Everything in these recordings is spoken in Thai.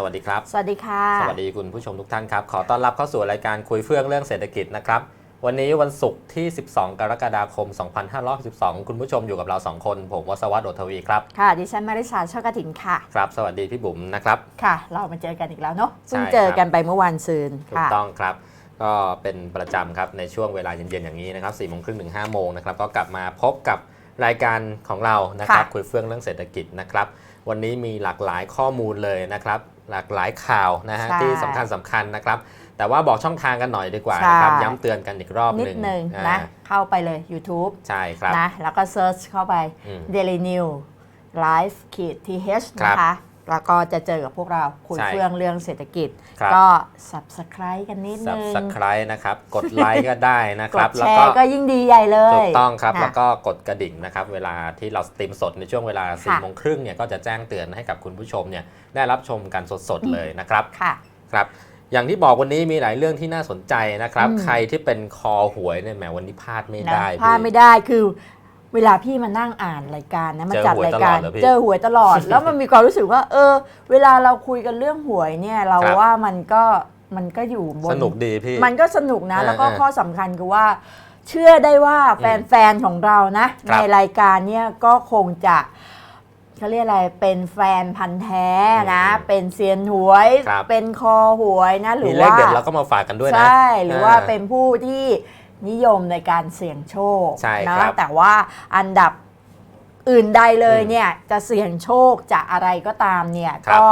สวัสดีครับ สวัสดีค่ะ สวัสดีคุณผู้ชมทุกท่านครับ ขอต้อนรับเข้าสู่รายการคุยเฟื่องเรื่องเศรษฐกิจนะครับ วันนี้วันศุกร์ที่ 12 กรกฎาคม 2512 คุณผู้ชมอยู่กับเรา 2 คน ผมวศวัตโอทวีครับ ค่ะ ดิฉันมาริสาชอบกระถินค่ะ ครับ สวัสดีพี่บุ๋มนะครับ ค่ะ เรามาเจอกันอีกแล้วเนาะใช่เพิ่งเจอกันไปเมื่อวันซืนถูกค่ะต้องครับก็เป็นประจำครับในช่วงเวลาเย็นๆอย่างนี้นะครับ4โมงครึ่งถึง5โมงนะครับก็กลับมาพบกับรายการของเรานะครับค่ะคุยเฟื่องเรื่องเศรษฐกิจนะครับ วันนี้มีหลากหลายข้อมูลเลยนะครับ หลากหลายข่าวนะฮะใช่ที่สำคัญสำคัญนะครับ แต่ว่าบอกช่องทางกันหน่อยดีกว่าใช่นะครับย้ำเตือนกันอีกรอบนิหดนึ่งนึงอ่านะ เข้าไปเลย YouTube ใช่ครับนะ แล้วก็เซิร์ชเข้าไป อืม Daily New Live ขีด th ครับ นะคะ แล้วก็จะเจอกับพวกเราคุยใช่ เฟื่องเรื่องเศรษฐกิจ ครับก็ subscribe กันนิดสับนึง สไครนะครับ กดไลค์ก็ได้นะกครับดแชแล้วก็ ร์ก็ยิ่งดีใหญ่เลย ถูกต้องครับค่ะแล้วก็กดกระดิ่งนะครับ เวลาที่เราสตรีมสดในช่วงเวลา4ี่ค่ะโมงครึ่งเนี่ยก็จะแจ้งเตือนให้กับคุณผู้ชมเนี่ยได้รับชมกันสดๆเลยนะครับค่ะ ครับ อย่างที่บอกวันนี้มีหลายเรื่องที่น่าสนใจนะครับ อืม ใครที่เป็นคอหวยเนี่ยแหมวันนี้พลาดไม่นะได้พลาดพี่ไม่ได้คือ เวลาพี่มานั่งอ่านรายการนะมาเจอจัดหวยรายการตลอดเหรอพี่เจอหวยตลอด แล้วมันมีความรู้สึกว่า เออ เวลาเราคุยกันเรื่องหวยเนี่ย เราครับว่ามันก็มันก็อยู่บนสนุกดีพี่มันก็สนุกนะเออแล้วก็เออข้อสำคัญคือว่า เชื่อได้ว่าแฟนๆของเรานะครัในบรายการเนี่ยก็คงจะเขาเรียกอะไร เป็นแฟนพันธ์แท้นะอืมเป็นเซียนหวยครับเป็นคอหวยนะ หรืมีอเลขว่าเด็ดเราก็มาฝากกันด้วยนะ ใช่ หรือว่าาเป็นผู้ที่ นิยมในการเสี่ยงโชคใช่นะครับแต่ว่าอันดับอื่นใดเลยอืมเนี่ยจะเสี่ยงโชคจะอะไรก็ตามเนี่ยครับ ก็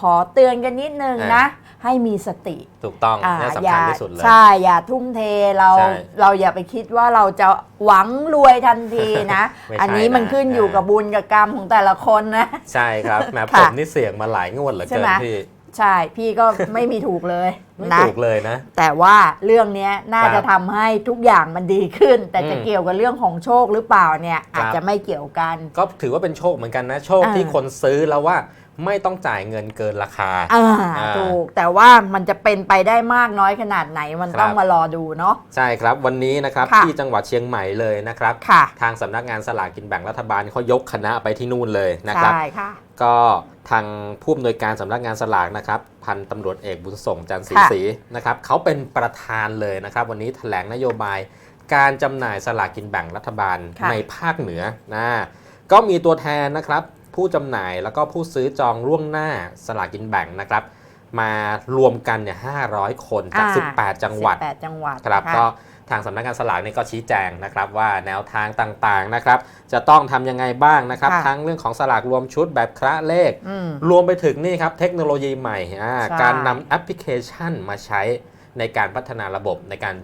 ขอเตือนกันนิดนึงอ่านะ ให้มีสติ ถูกต้องอ่านี่อสำคัย่าญที่สุดเลย ใช่ อย่าทุ่มเทเราใช่เราอย่าไปคิดว่าเราจะหวังรวยทันทีนะ ไม่ใช่อันนี้มันนะขึ้นอยู่อ่ากับบุญกับกรรมของแต่ละคนนะ ใช่ครับแหมค่ะผมนี่เสี่ยงมาหลายงวดเหลือใช่เกิไหมนพี่ ใช่พี่ก็ไม่มีถูกเลยไม่นะถูกเลยนะ แต่ว่าเรื่องเนี้ยน่าครับจะทำให้ทุกอย่างมันดีขึ้น แต่จะอืมเกี่ยวกับเรื่องของโชคหรือเปล่าเนี่ยครับอาจจะไม่เกี่ยวกัน ก็ถือว่าเป็นโชคเหมือนกันนะ โชคอ่าที่คนซื้อแล้วว่า ไม่ต้องจ่ายเงินเกินราคาอ่าอ่าถูกแต่ว่ามันจะเป็นไปได้มากน้อยขนาดไหนมันครับต้องมารอดูเนาะใช่ครับวันนี้นะครับค่ะที่จังหวัดเชียงใหม่เลยนะครับค่ะทางสำนักงานสลากกินแบ่งรัฐบาลเขายกคณะไปที่นู่นเลยนะครับใช่ค่ะก็ทางผู้อำนวยการสำนักงานสลากนะครับพันตำรวจเอกบุญส่งจันทร์ศรีค่ะศรีนะครับเขาเป็นประธานเลยนะครับ วันนี้แถลงนโยบายการจำหน่ายสลากกินแบ่งรัฐบาลค่ะในภาคเหนือนะก็มีตัวแทนนะครับ ผู้จำหน่ายแล้วก็ผู้ซื้อจองล่วงหน้าสลากกินแบ่งนะครับ มารวมกันเนี่ย500 คนจากอ่า18 จังหวัด18จังหวัดครับนะะก็ทางสำนักงานสลากนี่ก็ชี้แจงนะครับว่าแนวทางต่างๆนะครับ จะต้องทำยังไงบ้างนะครับค่ะทั้งเรื่องของสลากรวมชุดแบบคละเลขอืมรวมไปถึงนี่ครับเทคโนโลยีใหม่อ่าใช่การนำแอปพลิเคชันมาใช้ในการพัฒนาระบบในการ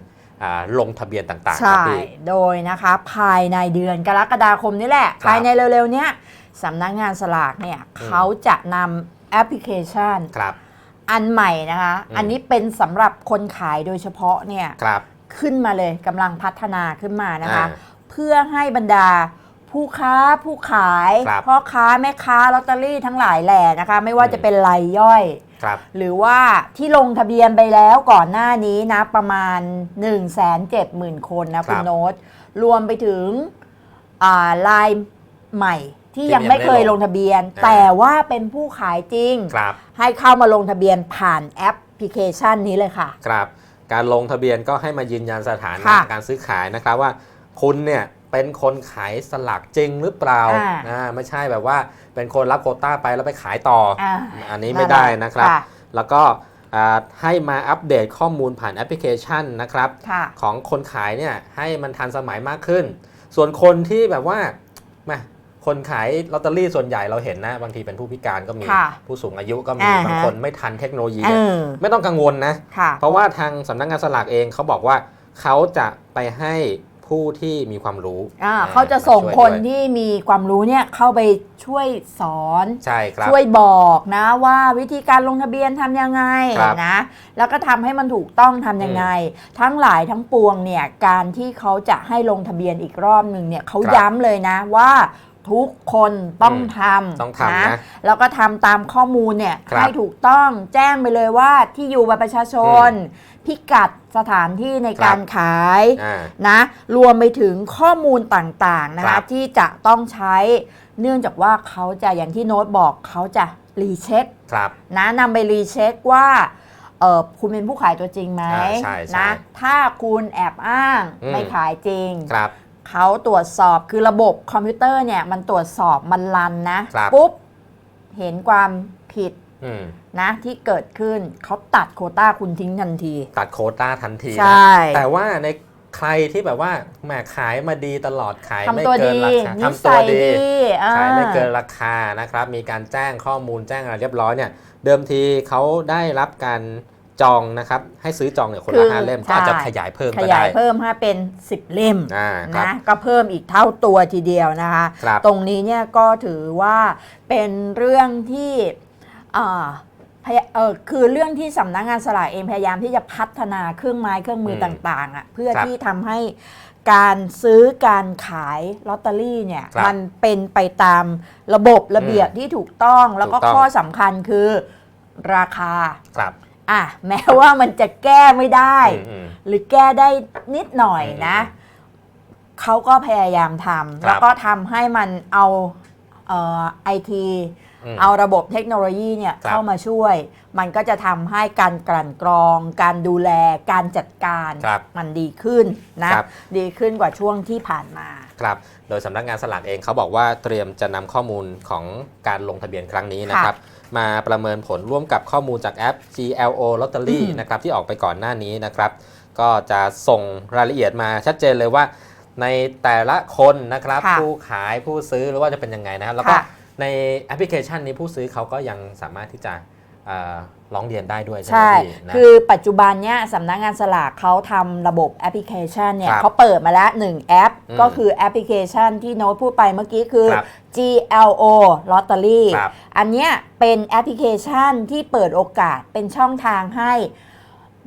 อ่าลงทะเบียนต่างๆคใช่รับพี่โดยนะคะภายในเดือนกรกฎาคมนี่แหละครับภายในเร็วๆ เนี้ย สำนักงานสลากเนี่ยอืมเขาจะนำแอปพลิเคชัน ครับ อันใหม่นะคะอืมอันนี้เป็นสำหรับคนขายโดยเฉพาะเนี่ยครับ ขึ้นมาเลยกำลังพัฒนาขึ้นมานะคะอ่าเพื่อให้บรรดาผู้ค้าผู้ขายครับพ่อค้าแม่ค้าลอตเตอรี่ทั้งหลายแหล่นะคะ ไม่ว่าอืมจะเป็นรายย่อยครับหรือว่าที่ลงทะเบียนไปแล้วก่อนหน้านี้นะ ประมาณ 1 7 0 0 0 0 คนนะคคุรัณบโน้ต รวมไปถึงอ่าลายใหม่ ที่ที่ยังไม่เคยยังไม่ลลงงทะเบียน อ่า แต่ว่าเป็นผู้ขายจริง ครับให้เข้ามาลงทะเบียนผ่านแอปพลิเคชันนี้เลยค่ะ ครับ การลงทะเบียนก็ให้มายืนยันสถานะค่ะการซื้อขายนะครับว่าคุณเนี่ยเป็นคนขายสลากจริงหรือเปล่าอ่า อ่าไม่ใช่แบบว่าเป็นคนรับโควต้าไปแล้วไปขายต่อออ่าอันนี้ไม่ได้นะครับค่ะแล้วก็อ่าให้มาอัปเดตข้อมูลผ่านแอปพลิเคชันนะครับ ค่ะ ของคนขายเนี่ยให้มันทันสมัยมากขึ้น ส่วนคนที่แบบว่าแหม คนขายลอตเตอรี่ส่วนใหญ่เราเห็นนะ บางทีเป็นผู้พิการก็มีค่ะผู้สูงอายุก็มีอ่าฮะบางคนไม่ทันเทคโนโลยี เอเนี่ยอไม่ต้องกังวลนะ ค่ะ เพราะว่าทางสำนักงานสลากเองเขาบอกว่าเขาจะไปให้ผู้ที่มีความรู้อ่าอ่เขาจะส่งมาช่วยคนด้วยที่มีความรู้เนี่ยเข้าไปช่วยสอน ใช่ครับ ช่วยบอกนะว่าวิธีการลงทะเบียนทำยังไงครับนะ แล้วก็ทำให้มันถูกต้องทำยังไง ทั้งหลายทั้งปวงเนี่ยการที่เขาจะให้ลงทะเบียนอีกรอบหนึ่งเนี่ยเขาครับย้ำเลยนะว่า ทุกคนต้องอืมทำต้องทำนะแล้วก็ทำตามข้อมูลเนี่ยครับให้ถูกต้องแจ้งไปเลยว่าที่อยู่บัตรประชาชน พิกัดสถานที่ในการขายอ่านะรวมไปถึงข้อมูลต่างๆนะครัคะบที่จะต้องใช้ เนื่องจากว่าเขาจะอย่างที่โน้ตบอกเขาจะรีเช็คครับนะนำไปรีเช็คว่าเออคุณเป็นผู้ขายตัวจริงไหมอ่าใช่ใช่นะ ถ้าคุณแอบอ้างอืมไม่ขายจริงครับ เขาตรวจสอบคือระบบคอมพิวเตอร์เนี่ยมันตรวจสอบมันรันนะ ครับปุ๊บ เห็นความผิดอืมนะที่เกิดขึ้นเขาตัดโควต้าคุณทิ้งทันที ตัดโควต้าทันทีใชนะ่แต่ว่าในใครที่แบบว่าแหมขายมาดีตลอดขายไม่ทำตัวเกินดีราคานิทำตัสัวยดีดีอ่าขายไม่เกินราคานะครับ มีการแจ้งข้อมูลแจ้งอะไรเรียบร้อยเนี่ย เดิมทีเขาได้รับการ จองนะครับ ให้ซื้อจองเนี่ยคนคืละอห้าเล่มใช่ก็อาจจะขยายเพิ่มขก็ยาได้ยเพิ่มให้เป็น 10 เล่มอ่าครับนะก็เพิ่มอีกเท่าตัวทีเดียวนะคะครับตรงนี้เนี่ยก็ถือว่าเป็นเรื่องที่อ่าพยเออคือเรื่องที่สำนักงานสลากเองพยายามที่จะพัฒนาเครื่องไม้เครื่องมือมต่างๆอะเพื่อครับที่ทำให้การซื้อการขายลอตเตอรี่เนี่ยครับมันเป็นไปตามระบบระเบียบที่ถูกต้องแล้วก็ถูกต้องข้อสำคัญคือราคาครับ อะแม้ว่ามันจะแก้ไม่ได้อืมอืมหรือแก้ได้นิดหน่อยนะอืเขาก็พยายามทครัำบแล้วก็ทำให้มันเอาไอทีอืม เอาระบบเทคโนโลยีเนี่ยครับเข้ามาช่วย มันก็จะทำให้การกลั่นกรอง การดูแลการจัดการครับมันดีขึ้นนะครับดีขึ้นกว่าช่วงที่ผ่านมาครับโดยสำนักงานสลากเองเขาบอกว่าเตรียมจะนำข้อมูลของการลงทะเบียนครั้งนี้นะครับมาประเมินผลร่วมกับข้อมูลจากแอป GLO Lottery อืมนะครับที่ออกไปก่อนหน้านี้นะครับ ก็จะส่งรายละเอียดมาชัดเจนเลยว่าในแต่ละคนนะครับค่ะผู้ขายผู้ซื้อหรือว่าจะเป็นยังไงนะครับแล้วก็ค่ะ ในแอปพลิเคชันนี้ผู้ซื้อเขาก็ยังสามารถที่จะเอ่อร้องเรียนได้ด้วยใช่ไหมใช่พี่นะ คือปัจจุบันเนี้ยสำนักงานสลากเขาทำระบบแอปพลิเคชันเนี่ยครับเขาเปิดมาแล้วหนึ่งแอป อืมก็คือแอปพลิเคชันที่โน้ตพูดไปเมื่อกี้คือ ครับ GLO Lottery ครับอันเนี้ยเป็นแอปพลิเคชันที่เปิดโอกาสเป็นช่องทางให้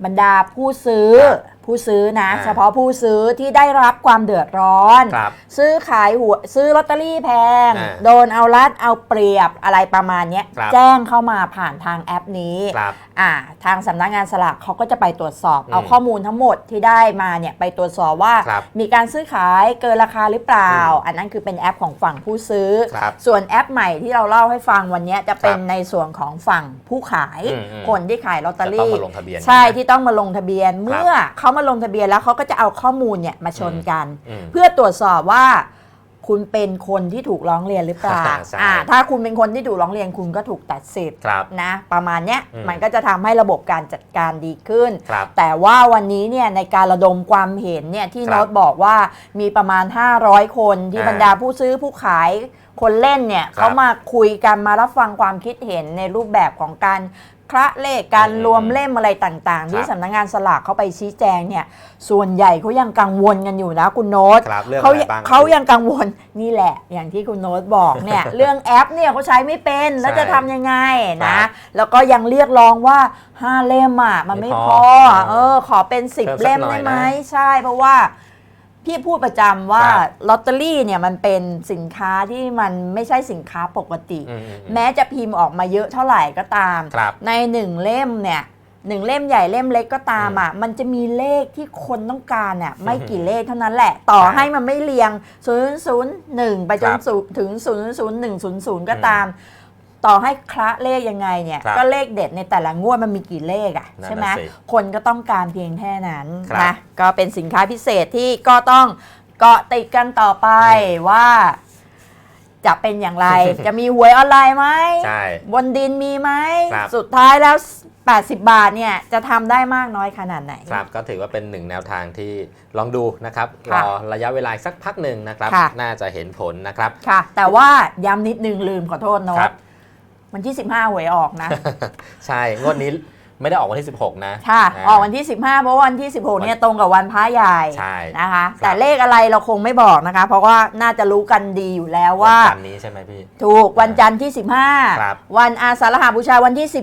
บรรดาผู้ซื้อ ครับผู้ซื้อนะ อ่า เฉพาะผู้ซื้อที่ได้รับความเดือดร้อน ครับ ซื้อขายหัวซื้อลอตเตอรี่แพง อ่าโดนเอารัดเอาเปรียบอะไรประมาณเนี้ยครับ แจ้งเข้ามาผ่านทางแอปนี้ ครับ อ่าทางสำนักงานสลากเขาก็จะไปตรวจสอบ อืมเอาข้อมูลทั้งหมดที่ได้มาเนี่ยไปตรวจสอบว่า ครับมีการซื้อขายเกินราคาหรือเปล่าอืมอันนั้นคือเป็นแอปของฝั่งผู้ซื้อ ครับส่วนแอปใหม่ที่เราเล่าให้ฟังวันเนี้ยจะเป็นครับในส่วนของฝั่งผู้ขาย อืมอืม คนที่ขายลอตเตอจะต้องรี่ มาลงทะเบียน ใช่ไหมที่ต้องมาลงทะเบียนเมื่อเขามาลงทะเบียนแล้วเขาก็จะเอาข้อมูลเนี่ยมาชนกันอืมเพื่อตรวจสอบว่า คุณเป็นคนที่ถูกร้องเรียนหรือเปล่าใช่อ่าถ้าคุณเป็นคนที่ถูกร้องเรียนคุณก็ถูกตัดสิทธิ์ครับนะ ประมาณเนี้ยอืมมันก็จะทำให้ระบบการจัดการดีขึ้น ครับแต่ว่าวันนี้เนี่ยในการระดมความเห็นเนี่ยที่ครับโน้ตบอกว่ามีประมาณ 500 คนที่อ่าบรรดาผู้ซื้อผู้ขายคนเล่นเนี่ยครับ เขามาคุยกันมารับฟังความคิดเห็นในรูปแบบของการ คละเลขการอืมรวมเล่มอะไรต่างๆ ที่ครับสำนักงานสลากเขาไปชี้แจงเนี่ย ส่วนใหญ่เขายังกังวลกันอยู่นะคุณโน้ตครับเรื่องเขาอะไรบ้างเขายังกังวลนี่แหละ อย่างที่คุณโน้ตบอกเนี่ย เรื่องแอปเนี่ยเขาใช้ไม่เป็นแล้วใช่จะทำยังไงครันะบแล้วก็ยังเรียกร้องว่า5เล่มอะมันไม่ไม่พพอออ่าเออขอเป็นเพิ่มสั10กเล่มหน่อได้ยไหมนะใช่เพราะว่า พี่พูดประจำว่าครับลอตเตอรี่เนี่ยมันเป็นสินค้าที่มันไม่ใช่สินค้าปกติ อืมอืมอืมแม้จะพิมพ์ออกมาเยอะเท่าไหร่ก็ตาม ครับ ในหนึ่งเล่มเนี่ยหนึ่งเล่มใหญ่เล่มเล็กก็ตามอะมันจะมีเลขที่คนต้องการอะไม่กี่เลขเท่านั้นแหละ ต่อใช่ให้มันไม่เรียง 0 0 1 ไปจนครับ สู่ถึง 0 0 1 0 0 ก็ตาม ต่อให้คละเลขยังไงเนี่ยครับก็เลขเด็ดในแต่ละงวดมันมีกี่เลขอะนั่นน่ะใช่ไหมสิคนก็ต้องการเพียงแค่นั้นครับนะก็เป็นสินค้าพิเศษที่ก็ต้องเกาะติดกันต่อไปว่า จะเป็นอย่างไร จะมีหวยออนไลน์ไหมใช่บนดินมีไหมครับ สุดท้ายแล้ว 80 บาทเนี่ยจะทำได้มากน้อยขนาดไหน ครับก็ถือว่าเป็นหนึ่งแนวทางที่ลองดูนะครับรค่ะอระยะเวลาสักพักหนึ่งนะครับ ค่ะ น่าจะเห็นผลนะครับ ค่ะ แต่ว่าย้ำนิดนึงลืมขอโทษโน้ครัตบ วันที่ 15หวยออกนะ ใช่ งวดนี้ไม่ได้ออกวันที่ 16 นะค่ะาออกวันที่ 15 เพราะว่าวันที่ 16เนี่ยตรงกับวันพระใหญ่ใช่นะคะครับแต่เลขอะไรเราคงไม่บอกนะคะ เพราะว่าน่าจะรู้กันดีอยู่แล้วว่าวันจันทร์นี้ใช่ไหมพี่ ถูกวันจันทร์ที่ครับ15 วันอาสาฬหบูชาวันที่อื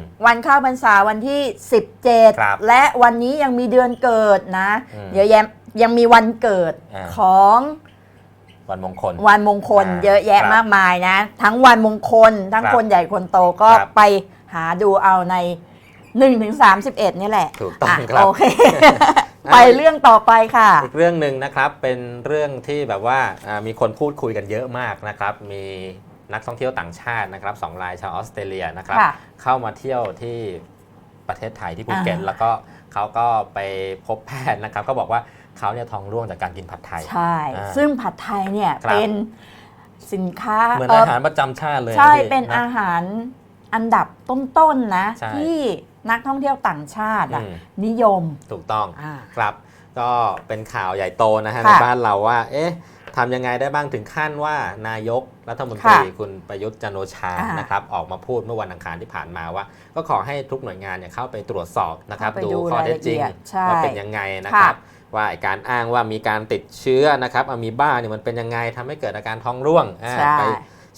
ม16 วันเข้าพรรษาวันที่ครับ17 และวันนี้ยังมีเดือนเกิดนะอืมเยอะแยะยังมีวันเกิดอ่าของ วันมงคล วันมงคล อ่าเยอะแยะครับมากมายนะ ทั้งวันมงคล ทั้งครับคนใหญ่คนโตก็ครับไปหาดูเอาใน1ถึง31นี่แหละถูกต้องะครับโอเคไปเรื่องต่อไปค่ะ อีกเรื่องหนึ่งนะครับเป็นเรื่องที่แบบว่าอ่ามีคนพูดคุยกันเยอะมากนะครับ มีนักท่องเที่ยวต่างชาตินะครับสองรายชาวออสเตรเลียนะครับ ค่ะเข้ามาเที่ยวที่ประเทศไทยที่ภูเก็ตอ่า แล้วก็เขาก็ไปพบแพทย์นะครับก็บอกว่า เขาเนี่ยท้องร่วงจากการกินผัดไทย ใช่อ่าซึ่งผัดไทยเนี่ยครับเป็นสินค้าเหมือนเอ่ออาหารประจำชาติเลย ใช่ะพี่เป็นนะอาหารอันดับต้นๆนะใช่ที่นักท่องเที่ยวต่างชาติอะอืมนิยม ถูกต้องอ่าครับ ก็เป็นข่าวใหญ่โตนะฮะค่ะในบ้านเราว่า เอ๊ะทำยังไงได้บ้างถึงขั้นว่านายกรัฐมนตรีค่ะคุณประยุทธ์จันทร์โอชาอ่านนะครับออกมาพูดเมื่อวันอังคารที่ผ่านมาว่า ก็ขอให้ทุกหน่วยงานเนี่ยเข้าไปตรวจสอบนะครับเข้าไปดูดูข้อเท็จจริงรายละเอียดใช่ว่าเป็นยังไงนะครับค่ะ ว่าไอ้การอ้างว่ามีการติดเชื้อนะครับอะมีบ้าเนี่ยมันเป็นยังไงทำให้เกิดอาการท้องร่วงอ่าใช่ไป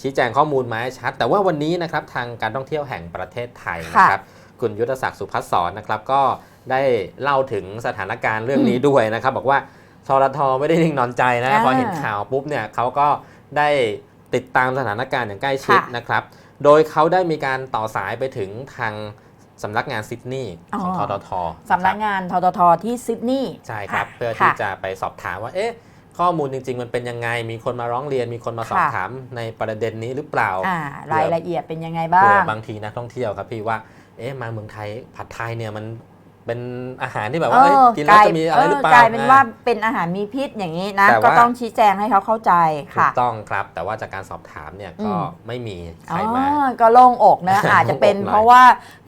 ชี้แจงข้อมูลมาให้ชัด แต่ว่าวันนี้นะครับทางการท่องเที่ยวแห่งประเทศไทยนะครับคุณยุทธศักดิ์สุพัฒสอนนะครับก็ได้เล่าถึงสถานการณ์เรื่องนี้ด้วยนะครับ บอกว่าทรทไม่ได้นิ่งนอนใจนะอ่าพอเห็นข่าวปุ๊บเนี่ยเขาก็ได้ติดตามสถานการณ์อย่างใกล้ชิดค่ะนะครับ โดยเขาได้มีการต่อสายไปถึงทาง สำนักงานซิดนีย์ของอ๋ทอททสำนักนะครับงานทททที่ซิดนีย์ใช่ครับะเพื่อที่ค่ะจะไปสอบถามว่าเอ๊ะข้อมูลจริง ๆ มันเป็นยังไง มีคนมาร้องเรียน มีคนมาสอบค่ะถามในประเด็นนี้หรือเปล่าอ่ารายละเอียดเป็นยังไงเผื่บ้าองบางทีนักท่องเที่ยวครับพี่ว่า เอ๊ะ มาเมืองไทยผัดไทยเนี่ยมัน เป็นอาหารที่แบบว่าเอ้ยกินแล้วจะมีอะไรหรือเปล่ากลายเป็นอ่ว่าเป็นอาหารมีพิษอย่างนี้นะแต่ว่าก็ต้องชี้แจงให้เขาเข้าใจถูค่ะกต้องครับ แต่ว่าจากการสอบถามเนี่ยก็อืมไม่มีใคอ๋รอมาก็โล่งอกนะอาจจะเป็นโล่งอกหน่อยเพราะว่า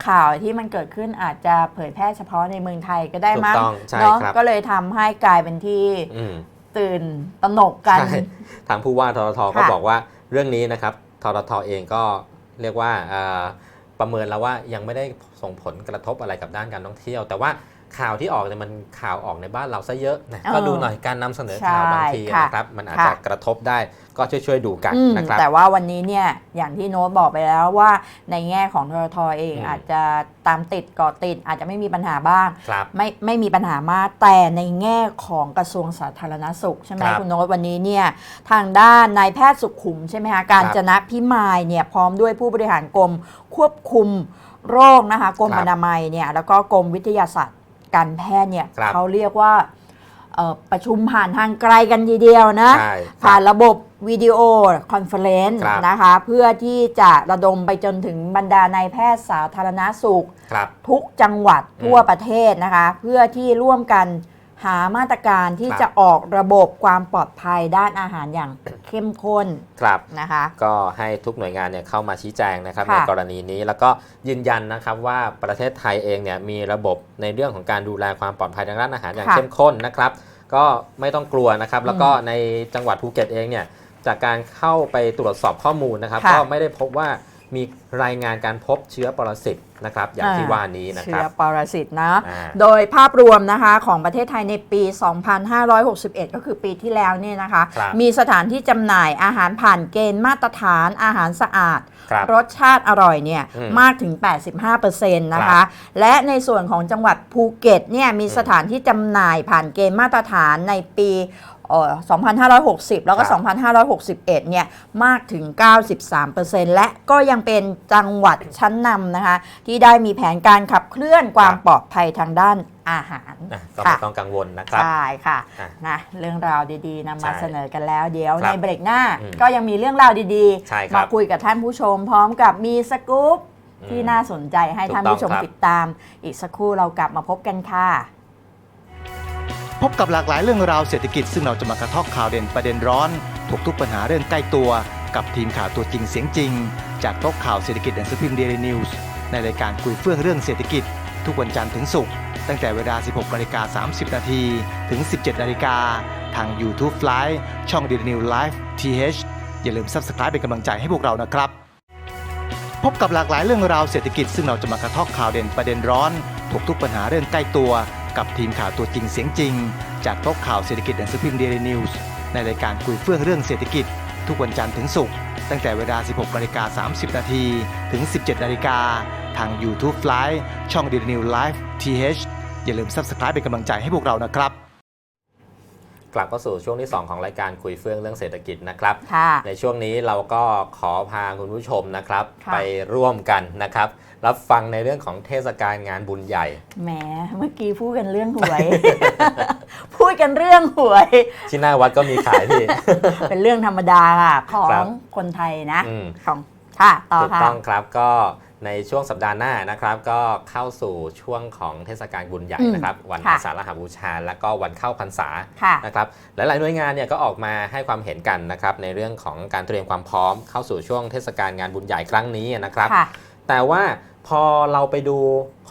ข่าวที่มันเกิดขึ้นอาจจะเผยแพร่เฉพาะในเมืองไทยก็ได้ถูกมั้งต้องใช่เนาะครับก็เลยทำให้กลายเป็นที่อืมตื่นตระหนกกันใช่ทางผู้ว่าทททก็ค่ะบอกว่าเรื่องนี้นะครับทททเองก็เรียกว่าเอ่อ ประเมินแล้วว่ายังไม่ได้ส่งผลกระทบอะไรกับด้านการท่องเที่ยว แต่ว่าข่าวที่ออกเนี่ยมันข่าวออกในบ้านเราซะเยอะนะเออก็ดูหน่อยการนำเสนอข่าวใช่บางทีค่ะนะครับมันอาจค่ะจะกระทบได้ ก็ช่วยๆดูกันอืมนะครับแต่ว่าวันนี้เนี่ยอย่างที่โน้ตบอกไปแล้วว่าในแง่ของทททเองอืมอาจจะตามติดก่อติดอาจจะไม่มีปัญหาบ้างครับไม่ไม่มีปัญหามาก แต่ในแง่ของกระทรวงสาธารณสุขใช่ไหมครับคุณโน้ตวันนี้เนี่ยทางด้านนายแพทย์สุขุมใช่ไหมคะการจนะพิมายเนี่ยพร้อมด้วยผู้บริหารกรมควบคุมโรคนะคะกรมครับอนามัยเนี่ยแล้วก็กรมวิทยาศาสตร์การแพทย์เนี่ยครับเขาเรียกว่าเอ่อ ประชุมผ่านทางไกลกันทีเดียวนะ ใช่คผ่ารันบระบบวิดีโอคอนเฟอเรนซ์ครับ นะคะ เพื่อที่จะระดมไปจนถึงบรรดานายแพทย์สาธารณสุข ครับ ทุกจังหวัดอืมทั่วประเทศนะคะ เพื่อที่ร่วมกัน หามาตรการที่ครับ จะออกระบบความปลอดภัยด้านอาหารอย่างเข้มข้นครับ นะคะ ก็ให้ทุกหน่วยงานเนี่ยเข้ามาชี้แจงนะครับค่ะในกรณีนี้ แล้วก็ยืนยันนะครับว่าประเทศไทยเองเนี่ยมีระบบในเรื่องของการดูแลความปลอดภัยทางด้านอาหารอย่างค่ะเข้มข้นนะครับ ก็ไม่ต้องกลัวนะครับ แล้วก็ในจังหวัดภูเก็ตเองเนี่ยจากการเข้าไปตรวจสอบข้อมูลนะครับ ค่ะก็ไม่ได้พบว่ามีรายงานการพบเชื้อปรสิต นะครับอย่างที่ว่านี้นะคเชื้รัอบปรสิตนะอ่าโดยภาพรวมนะคะของประเทศไทยในปี 2561 ก็คือปีที่แล้วเนี่ยนะคะครับมีสถานที่จำหน่ายอาหารผ่านเกณฑ์มาตรฐานอาหารสะอาดครับรสชาติอร่อยเนี่ยอืมมากถึง 85%นะครัคะบและในส่วนของจังหวัดภูเก็ตเนี่ยมีอืมสถานที่จำหน่ายผ่านเกณฑ์มาตรฐานในปีเอ่อ 2560 แล้วก็ครับ2561 เนี่ย มากถึง 93%และก็ยังเป็นจังหวัดชั้นนำนะคะ ที่ได้มีแผนการขับเคลื่อนความปลอดภัยทางด้านอาหารนะก็ไม่ต้องกังวลนะครับใช่ค่ะอะนะเรื่องราวดีๆนำมาใช่เสนอกันแล้ว เดี๋ยวคในรับเบรกหน้าอืมก็ยังมีเรื่องราวดีใช่คๆรัมาบคุยกับท่านผู้ชมพร้อมกับมีสกู๊ปอืมที่น่าสนใจให้ถูกท่านผู้ชมต้องครับติดตาม อีกสักครู่เรากลับมาพบกันค่ะ พบกับหลากหลายเรื่องราวเศรษฐกิจซึ่งเราจะมากระทอกข่าวเด่นประเด็นร้อนถกทุกปัญหาเรื่องใกล้ตัว กับทีมข่าวตัวจริงเสียงจริง จากโต๊ะข่าวเศรษฐกิจแอนด์สพิมเดลีนิวส์ในรายการคุยเฟื่องเรื่องเศรษฐกิจ ทุกวันจันทร์ถึงศุกร์ตั้งแต่เวลา 16นาฬิกา30 นาทีถึง 17นาฬิกาทาง YouTube Live ช่อง d ด l i n e w Live TH อย่าลืม Subscribe เป็นกำลังใจให้พวกเรานะครับ พบกับหลากหลายเรื่องราวเศรษฐกิจซึ่งเราจะมากระทอกข่าวเด่นประเด็นร้อนถกทุกปัญหาเรื่องใกล้ตัว กับทีมข่าวตัวจริงเสียงจริง จากโต๊ะข่าวเศรษฐกิจแอนด์สพิมเดลีนิวส์ในรายการคุยเฟื่องเรื่องเศรษฐกิจ ทุกวันจันทร์ถึงศุกร์ตั้งแต่เวลา 16นาฬิกา30 นาทีถึง 17นาฬิกาทาง YouTube Live ช่อง d ด l i n e w Live TH อย่าลืม Subscribe เป็นกำลังใจให้พวกเรานะครับกลับเข้าสู่ช่วงที่ 2 ของรายการคุยเฟื่องเรื่องเศรษฐกิจนะครับค่ะในช่วงนี้เราก็ขอพาคุณผู้ชมนะครับค่ะไปร่วมกันนะครับ รับฟังในเรื่องของเทศกาลงานบุญใหญ่ แหม เมื่อกี้พูดกันเรื่องหวย พูดกันเรื่องหวย ที่หน้าวัดก็มีขายพี่ เป็นเรื่องธรรมดาค่ะขอครังบคนไทยนะ อืม ของค่ะต่อถูกค่ะต้องครับก็ในช่วงสัปดาห์หน้านะครับ ก็เข้าสู่ช่วงของเทศกาลบุญใหญ่อืมนะครับ วันค่ะอาสาฬหบูชา และก็วันเข้าพรรษา ค่ะ นะครับหลาย ๆ หน่วยงานเนี่ยก็ออกมาให้ความเห็นกันนะครับในเรื่องของการเตรียมความพร้อมเข้าสู่ช่วงเทศกาลงานบุญใหญ่ครั้งนี้นะครับ ค่ะ แต่ว่า พอเราไปดู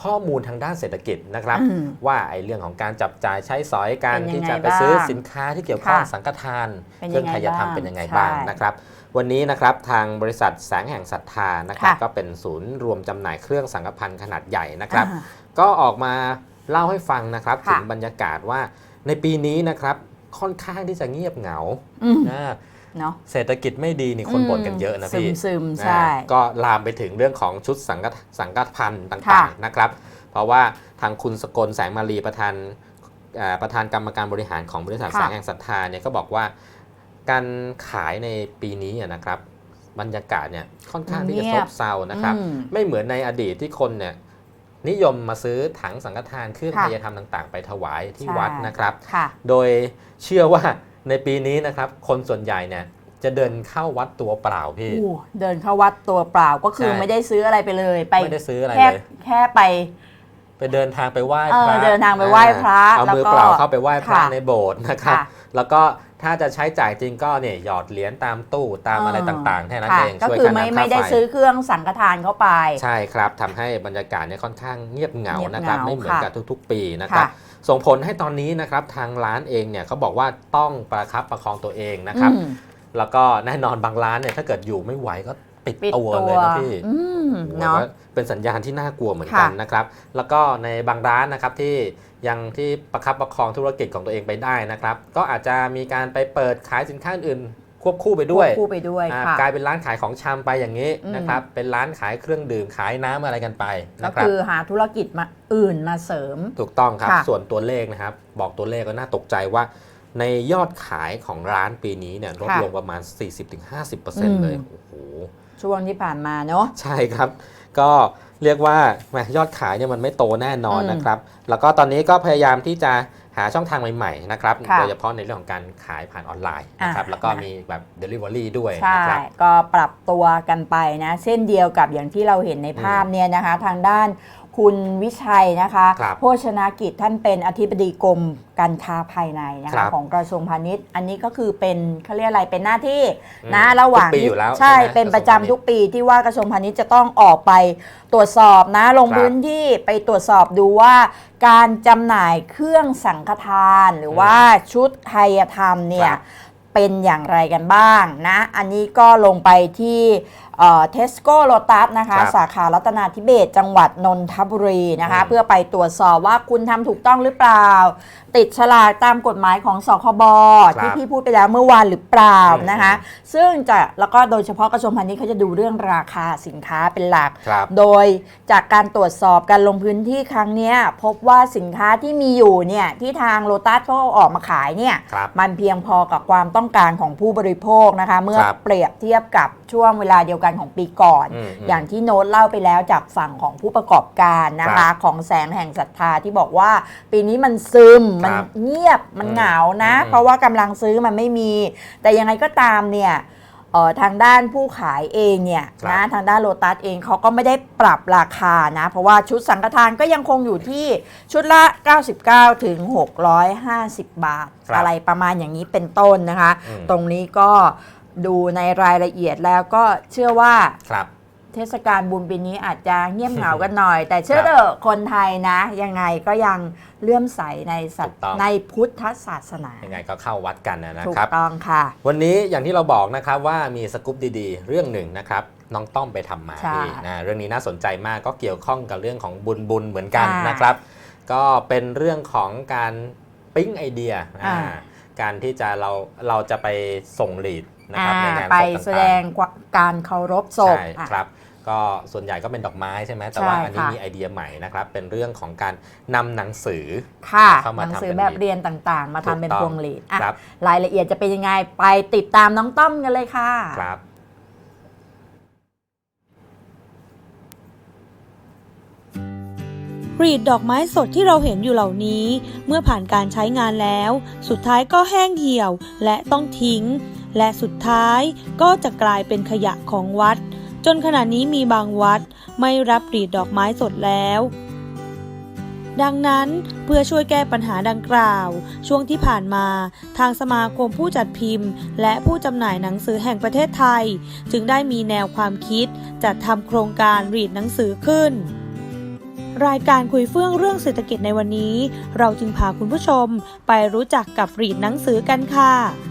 ข้อมูลทางด้านเศรษฐกิจนะครับอืมว่าไอ้เรื่องของการจับจ่ายใช้สอยการเป็นยังที่ไงจะไปซื้อบ้างสินค้าที่เกี่ยวข้องค่ะสังฆทานเป็นเครื่องยังไงทายธรรมบ้างเป็นยังไงใช่บ้างนะครับ วันนี้นะครับทางบริษัทแสงแห่งศรัทธานะครับค่ะก็เป็นศูนย์รวมจำหน่ายเครื่องสังฆพันธ์ขนาดใหญ่นะครับอ่าก็ออกมาเล่าให้ฟังนะครับค่ะถึงบรรยากาศว่าในปีนี้นะครับค่อนข้างที่จะเงียบเหงาอืมนะ เนาะเศรษฐกิจไม่ดีนี่คนบ่นกันเยอะนะพี่ซึมๆนะใช่ก็ลามไปถึงเรื่องของชุดสังฆสังฆพันธ์ต่าค่ะงๆนะครับ เพราะว่าทางคุณสกลแสงมาลีประธานเอ่อประธานกรรมการบริหารของบริษัทค่ะแสงแห่งศรัทธาเนี่ยก็บอกว่า การขายในปีนี้อะนะครับ บรรยากาศเนี่ยค่อนข้างที่จะซบเซานะครับอืมไม่เหมือนในอดีตที่คนเนี่ยนิยมมาซื้อถังสังฆทานเครื่องค่ะทายธรรมต่าง ๆ ไปถวายที่ใช่วัดนะครับค่ะโดยเชื่อว่า ในปีนี้นะครับ คนส่วนใหญ่เนี่ยจะเดินเข้าวัดตัวเปล่าพี่ อู้เดินเข้าวัดตัวเปล่าก็คือใช่ ไม่ได้ซื้ออะไรไปเลย ไปไม่ได้ซื้ออะไรแค่เลย แค่ไป ไปเดินทางไปไหว้เออพระเดินทางไปไหว้พระเอาแล้วมือก็เปล่าเข้าไปไหว้พระค่ะในโบสถ์นะครับ ค่ะแล้วก็ถ้าจะใช้จ่ายจริงก็เนี่ยหยอดเหรียญตามตู้ตามอะไรเออ ต่างๆแค่นั้นค่ะเองก็ช่วยคือค่าไม่น้ำไม่ค่าได้ไฟซื้อเครื่องสังฆทานเข้าไป ใช่ครับทำให้บรรยากาศเนี่ยค่อนข้างเงียบเหงาเงียบนะครับ เหงาไม่เหมือนค่ะกับทุกๆ ปีนะครับ ค่ะ ส่งผลให้ตอนนี้นะครับทางร้านเองเนี่ยเขาบอกว่าต้องประคับประคองตัวเองนะครับอืมแล้วก็แน่นอนบางร้านเนี่ยถ้าเกิดอยู่ไม่ไหวก็ปิดปิดตัวตัวเลยนะพี่อืมโอ้โหเนาะก็เป็นสัญญาณที่น่ากลัวเหมือนกันค่ะ นะครับ แล้วก็ในบางร้านนะครับที่ยังที่ประคับประคองธุรกิจของตัวเองไปได้นะครับ ก็อาจจะมีการไปเปิดขายสินค้าอื่น ควบคู่ไปด้วยควบคู่ไปด้วยอ่าค่ะ กลายเป็นร้านขายของชำไปอย่างนี้อืม นะครับ เป็นร้านขายเครื่องดื่มขายน้ำอะไรกันไปก็นะครับ คือหาธุรกิจมาอื่นมาเสริม ถูกต้องครับ ค่ะ ส่วนตัวเลขนะครับ บอกตัวเลขก็น่าตกใจว่า ในยอดขายของร้านปีนี้เนี่ยลดค่ะลงประมาณ 40-50%เลยอืมโอ้โห ช่วงที่ผ่านมาเนาะ ใช่ครับ ก็เรียกว่าแหมยอดขายเนี่ยมันไม่โตแน่นอนอืมนะครับ แล้วก็ตอนนี้ก็พยายามที่จะหาช่องทางใหม่ๆนะครับค่ะโดยเฉพาะในเรื่องของการขายผ่านออนไลน์นะครับอะแล้วก็มีแบบ Delivery ด้วยใช่นะครับก็ปรับตัวกันไปนะเช่นเดียวกับอย่างที่เราเห็นในภาพเนี่ยนะคะ ทางด้าน คุณวิชัยนะคะครับโภชนากิจท่านเป็นอธิบดีกรมการค้าภายในนะครัคะบของกระทรวงพาณิชย์ อันนี้ก็คือเป็นเขาเรียกอะไรเป็นหน้าที่อืมนะระหว่างทุกปีอยู่แล้วใช่ใช่ไหมเป็นประจำกระทรวงพาณิชย์ทุกปีที่ว่ากระทรวงพาณิชย์จะต้องออกไปตรวจสอบนะลงครับพื้นที่ไปตรวจสอบดูว่า การจำหน่ายเครื่องสังฆทาน หรือว่าชุดไทยธรรมเนี่คย รับ เป็นอย่างไรกันบ้างนะ อันนี้ก็ลงไปที่ เทสโก้โลตัสนะคะครับสาขารัตนาธิเบศจังหวัดนนทบุรีนะคะอืมเพื่อไปตรวจสอบว่าคุณทำถูกต้องหรือเปล่า ติดฉลากตามกฎหมายของสคบครับที่พี่พูดไปแล้วเมื่อวานหรือเปล่าอืมนะคะ ซึ่งจะแล้วก็โดยเฉพาะกระทรวงพาณิชย์เขาจะดูเรื่องราคาสินค้าเป็นหลักครับโดยจากการตรวจสอบการลงพื้นที่ครั้งเนี้ยพบว่าสินค้าที่มีอยู่เนี่ยที่ทางโลตัสเขาเอาออกมาขายเนี่ยครับมันเพียงพอกับความต้องการของผู้บริโภคนะคะ เมื่อครับเปรียบเทียบกับ ช่วงเวลาเดียวกันของปีก่อนอืมอืมอย่างที่โน้ตเล่าไปแล้วจากฝั่งของผู้ประกอบการนะครัคะบของแสงแห่งศรัทธาที่บอกว่า ปีนี้มันซึม มันครับเงียบมันอืมเหงานะอืมเพราะว่ากำลังซื้อมันไม่มี แต่ยังไงก็ตามเนี่ยเอ่อทางด้านผู้ขายเองเนี่ยครับนะทางด้านโลตัสเองเขาก็ไม่ได้ปรับราคานะ เพราะว่าชุดสังฆทานก็ยังคงอยู่ที่ชุดละ 99 ถึง 650 บาทครับอะไรประมาณอย่างนี้เป็นต้นนะคะอืมตรงนี้ก็ ดูในรายละเอียดแล้วก็เชื่อว่าครับ เทศกาลบุญปีนี้อาจจะเงียบเหงากันหน่อย แต่เชื่อเถอะคนไทยนะ ยังไงก็ยังเลื่อมใสในศาสถูกต้อง ในพุทธศาสนายังไงก็เข้าวัดกันนะถูกครับ ต้องค่ะ วันนี้อย่างที่เราบอกนะครับว่ามีสกู๊ปดีๆ เรื่องหนึ่งนะครับน้องต้อมไปทำมาใช่พี่นะเรื่องนี้น่าสนใจมากก็เกี่ยวข้องกับเรื่องของบุญบุญเหมือนกันค่ะนะครับ ก็เป็นเรื่องของการปิ๊งไอเดียอ่า อ่าการที่จะเราเราจะไปส่งลีด นะครับในงานไปศพต่างๆแสดงการเคารพศพใช่อะ ครับ ก็ส่วนใหญ่ก็เป็นดอกไม้ใช่ไหมแต่ว่าใช่อันนี้ค่ะ มีไอเดียใหม่นะครับ เป็นเรื่องของการนำหนังสือ ค่ะเข้าหมานังทำสือเป็นแบบลีดเรียนต่างๆ มาทำเป็นถูกพต้อง วงลีดอะครับรายละเอียดจะเป็นยังไงไปติดตามน้องต้อมกันเลยค่ะ ครับ กรีดดอกไม้สดที่เราเห็นอยู่เหล่านี้ เมื่อผ่านการใช้งานแล้ว สุดท้ายก็แห้งเหี่ยวและต้องทิ้ง และสุดท้ายก็จะกลายเป็นขยะของวัด จนขณะนี้มีบางวัดไม่รับกรีดดอกไม้สดแล้วดังนั้นเพื่อช่วยแก้ปัญหาดังกล่าว ช่วงที่ผ่านมา ทางสมาคมผู้จัดพิมพ์ และผู้จำหน่ายหนังสือแห่งประเทศไทย จึงได้มีแนวความคิดจัดทำโครงการรีดหนังสือขึ้น รายการคุยเฟื่องเรื่องเศรษฐกิจในวันนี้ เราจึงพาคุณผู้ชมไปรู้จักกับรีดหนังสือกันค่ะ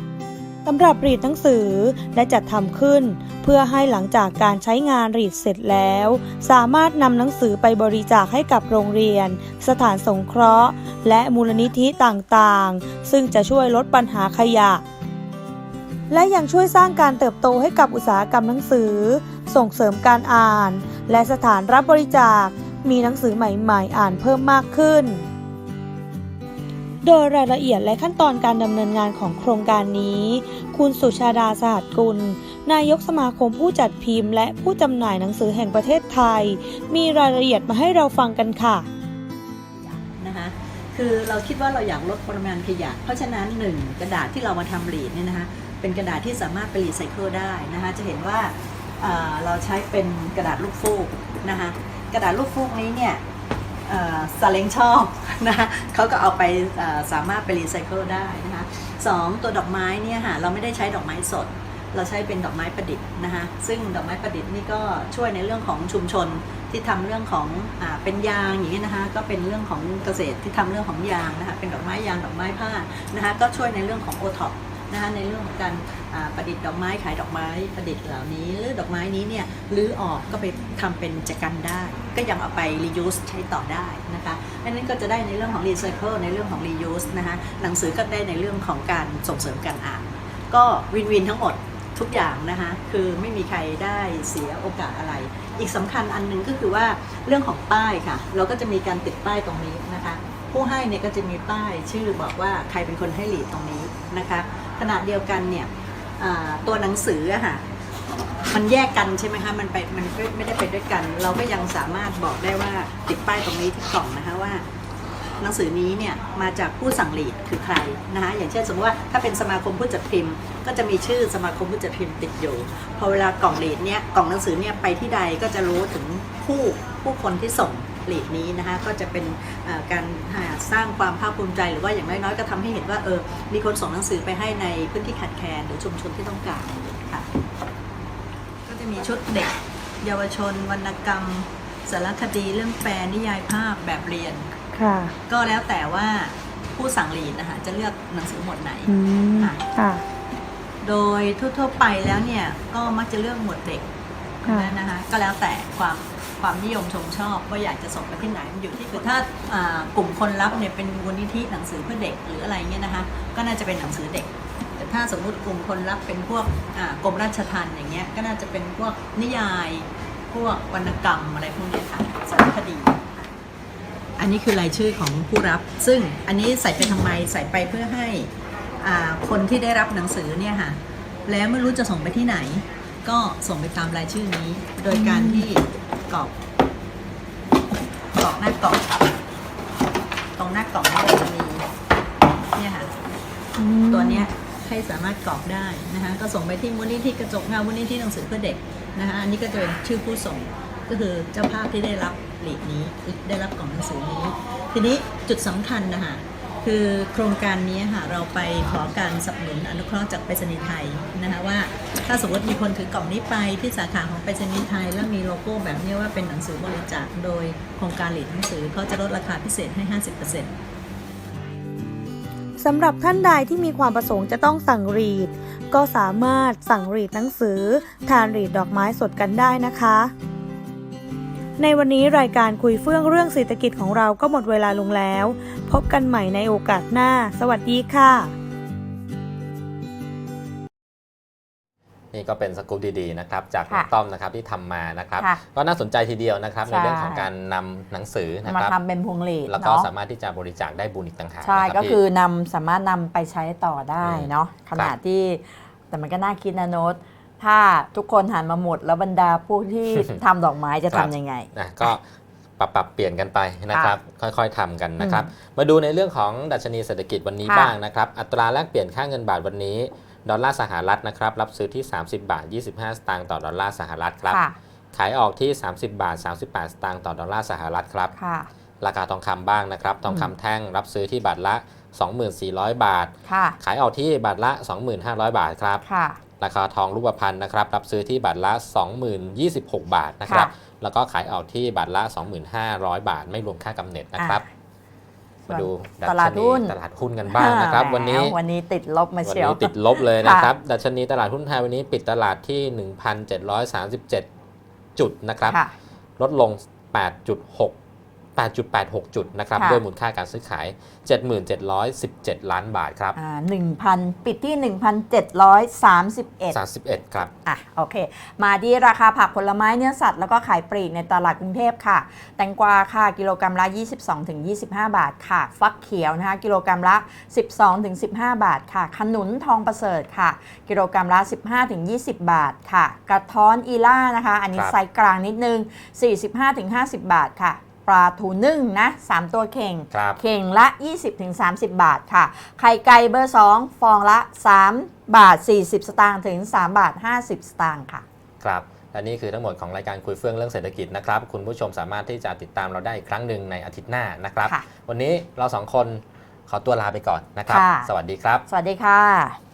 สำหรับรีดหนังสือและจัดทำขึ้น เพื่อให้หลังจากการใช้งานรีดเสร็จแล้ว สามารถนำหนังสือไปบริจาคให้กับโรงเรียน สถานสงเคราะห์ และมูลนิธิต่างๆ ซึ่งจะช่วยลดปัญหาขยะ และยังช่วยสร้างการเติบโตให้กับอุตสาหกรรมหนังสือ ส่งเสริมการอ่าน และสถานรับบริจาค มีหนังสือใหม่ ๆ อ่านเพิ่มมากขึ้น โดยรายละเอียดและขั้นตอนการดำเนินงานของโครงการนี้ คุณสุชาดาสหัสกุล นายกสมาคมผู้จัดพิมพ์ และผู้จำหน่ายหนังสือแห่งประเทศไทย มีรายละเอียดมาให้เราฟังกันค่ะนะคะคือเราคิดว่าเราอยากลดปริมาณขยะ เพราะฉะนั้นหนึ่งกระดาษที่เรามาทำรีดเนี่ยนะคะเป็นกระดาษที่สามารถไปรีไซเคิลได้นะคะจะเห็นว่าเอ่อเราใช้เป็นกระดาษลูกฟูกนะคะกระดาษลูกฟูกนี้เนี่ย ซาเล้งชอบนะคะเขาก็เอาไปสามารถไปรีไซเคิลได้นะคะสองตัวดอกไม้เนี่ยค่ะเราไม่ได้ใช้ดอกไม้สด เราใช้เป็นดอกไม้ประดิษฐ์นะคะซึ่งดอกไม้ประดิษฐ์นี่ก็ช่วยในเรื่องของชุมชนที่ทำเรื่องของอเป็นยางอย่างนี้นะคะก็เป็นเรื่องของเกษตรที่ทำเรื่องของยางนะคะเป็นดอกไม้ยางดอกไม้ผ้านะคะก็ช่วยในเรื่องของโอท็อปนะคะในเรื่องของการ ประดิษฐ์ดอกไม้ขายดอกไม้ประดิษฐ์เหล่านี้ หรือดอกไม้นี้เนี่ยรื้อออกก็ไปทำเป็นจักรันได้ ก็ยังเอาไป reuse ใช้ต่อได้นะคะอันนั้นก็จะได้ในเรื่องของ recycle ในเรื่องของ reuse นะคะหนังสือก็ได้ในเรื่องของการส่งเสริมการอ่าน ก็วินวินทั้งหมดทุกอย่างนะคะคือไม่มีใครได้เสียโอกาสอะไร อีกสำคัญอันหนึงก็คือว่าเรื่องของป้ายค่ะ เราก็จะมีการติดป้ายตรงนี้นะคะผู้ให้เนี่ยก็จะมีป้ายชื่อบอกว่าใครเป็นคนให้หลีดตรงนี้นะคะขณะเดียวกันเนี่ย ตัวหนังสืออะค่ะมันแยกกันใช่ไหมคะมันไปมันไม่ได้ไปด้วยกัน เราก็ยังสามารถบอกได้ว่าติดป้ายตรงนี้ที่กล่องนะคะว่า หนังสือนี้เนี่ยมาจากผู้สั่งหลีดคือใครนะคะอย่างเช่นสมมติว่าถ้าเป็นสมาคมผู้จัดพิมพ์ ก็จะมีชื่อสมาคมผู้จัดพิมพ์ติดอยู่พอเวลากล่องหลีดเนี่ยกล่องหนังสือเนี่ยไปที่ใดก็จะรู้ถึงผู้ผู้คนที่ส่ง ลีดนี้นะคะก็จะเป็นการสร้างความภาคภูมิใจหรือว่าอย่างน้อยๆก็ทำให้เห็นว่าเออมีคนส่งหนังสือไปให้ในพื้นที่ขาดแคลนหรือชุมชนที่ต้องการค่ะก็จะมีชุดเด็ก เยาวชน วรรณกรรม สารคดีเรื่องแปลนิยายภาพแบบเรียนค่ะ ก็แล้วแต่ว่าผู้สั่งหลีดนะคะจะเลือกหนังสือหมวดไหนค่ะค่ะโดยทั่วๆไปแล้วเนี่ยก็มักจะเลือกหมวดเด็กค่ะนะคะก็แล้วแต่ความ ความนิยมชมชอบว่าอยากจะส่งไปที่ไหนมันอยู่ที่คือถ้ากลุ่มคนรับเนี่ยเป็นมูลนิธิหนังสือเพื่อเด็กหรืออะไรเงี้ยนะคะก็น่าจะเป็นหนังสือเด็ก แต่ถ้าสมมุติกลุ่มคนรับเป็นพวกกรมราชทัณฑ์อย่างเงี้ยก็น่าจะเป็นพวกนิยายพวกวรรณกรรมอะไรพวกนี้ค่ะสารคดีอันนี้คือรายชื่อของผู้รับ ซึ่งอันนี้ใส่ไปทำไมใส่ไปเพื่อให้คนที่ได้รับหนังสือเนี่ยค่ะแล้วไม่รู้จะส่งไปที่ไหน ก็ส่งไปตามรายชื่อนี้ โดยการที่ กรอกกรอกหน้ากล่องตรงหน้ากล่องนี่ก็จะมีเนี่ยค่ะตัวเนี้ยให้สามารถกรอกได้นะคะก็ส่งไปที่มูลนิธิกระจกเงามูลนิธิหนังสือเพื่อเด็กนะคะอันนี้ก็จะเป็นชื่อผู้ส่งก็คือเจ้าภาพที่ได้รับหลีดนี้ได้รับกล่องหนังสือนี้ ทีนี้จุดสำคัญนะคะ คือโครงการนี้ค่ะเราไปขอการสนับสนุนอนุเคราะห์จากไปรษณีย์ไทยนะคะว่าถ้าสมมติมีคนถือกล่องนี้ไปที่สาขาของไปรษณีย์ไทย แล้วมีโลโก้แบบนี้ว่าเป็นหนังสือบริจาคโดยโครงการหลีดหนังสือเขาจะลดราคาพิเศษให้ 50%สำหรับท่านใดที่มีความประสงค์จะต้องสั่งรีด ก็สามารถสั่งรีดหนังสือ ทานรีดดอกไม้สดกันได้นะคะ ในวันนี้รายการคุยเฟื่องเรื่องเศรษฐกิจของเราก็หมดเวลาลงแล้ว พบกันใหม่ในโอกาสหน้า สวัสดีค่ะ นี่ก็เป็นสกู๊ปดีๆนะครับจากค่ะน้องต้อมนะครับที่ทำมานะครับค่ะก็น่าสนใจทีเดียวนะครับใช่ ในเรื่องของการนำหนังสือนะมาครับ ทำเป็นพวงหลีดแล้วก็เนาะสามารถที่จะบริจาคได้บุญอีกต่างหากใช่นะรับก็พี่คือนำสามารถนำไปใช้ต่อได้อืมเนาะขณะครับที่แต่มันก็น่าคิดนะโน้ต ถ้าทุกคนหันมาหมดแล้วบรรดาผู้ที่ ทำดอกไม้จะครัทำบยังไง นะก็ปรับปรับเปลี่ยนกันไปนะครับ ค่อยๆทำกันนะครับอืมาดูในเรื่องของดัชนีเศรษฐกิจวันนี้ค่ะ บ้างนะครับ อัตราแลกเปลี่ยนค่าเงินบาทวันนี้ ดอลลาร์สหรัฐนะครับ รับซื้อที่ 30 บาท 25 สตางค์ต่อดอลลาร์สหรัฐครับ ค่ะขายออกที่ 30 บาท 38 สตางค์ต่อดอลลาร์สหรัฐครับ ค่ะ ราคาทองคำบ้างนะครับ ทองคำแท่งรับซื้อที่บาทละ 24,000 บาท ค่ะขายออกที่บาทละ 25,000บาทครับ ค่ะ ราคาทองรูปพรรณนะครับรับซื้อที่บาทละ 20,026 บาทนะครับค่ะแล้วก็ขายออกที่บาทละ 25,000 บาท ไม่รวมค่ากำเนิดนะครับส่วนมาดูตลาดหุ้นตลาดหุ้นกันบ้างนะครับอ่วันนี้วันนี้ติดลบมาวันเชียวนี้ติดลบเลยนะครับ ดัชนีตลาดหุ้นไทยวันนี้ปิดตลาดที่ 1,737 จุดนะครับค่ะลดลง 8.6 8.86 จุดนะครับค่ะ ด้วยมูลค่าการซื้อขาย 7717 ล้านบาทครับ อ่าหนึ่งพันปิดที่ 1,731 31 ครับ อะโอเค มาที่ราคาผักผลไม้เนื้อสัตว์แล้วก็ขายปลีกในตลาดกรุงเทพค่ะ แตงกวาค่ะกิโลกรัมละ 22-25 บาทค่ะ ฟักเขียวนะคะกิโลกรัมละ 12-15 บาทค่ะ ขนุนทองประเสริฐค่ะ กิโลกรัมละ 15-20 บาทค่ะ กระท้อนอีล่านะคะ อันนี้ครับ ไซส์กลางนิดนึง 45-50 บาทค่ะ ปลาทูนึ่งนะ3ตัวเข่ง ครับ เข่งละ 20-30 บาทค่ะ ไข่ไก่เบอร์ 2 ฟองละ 3 บาท 40 สตางค์ถึง 3 บาท 50 สตางค์ค่ะ ครับและนี่คือทั้งหมดของรายการคุยเฟื่องเรื่องเศรษฐกิจนะครับ คุณผู้ชมสามารถที่จะติดตามเราได้อีกครั้งหนึ่งในอาทิตย์หน้านะครับ ค่ะวันนี้เราสองคนขอตัวลาไปก่อนนะครับ ค่ะ สวัสดีครับ สวัสดีค่ะ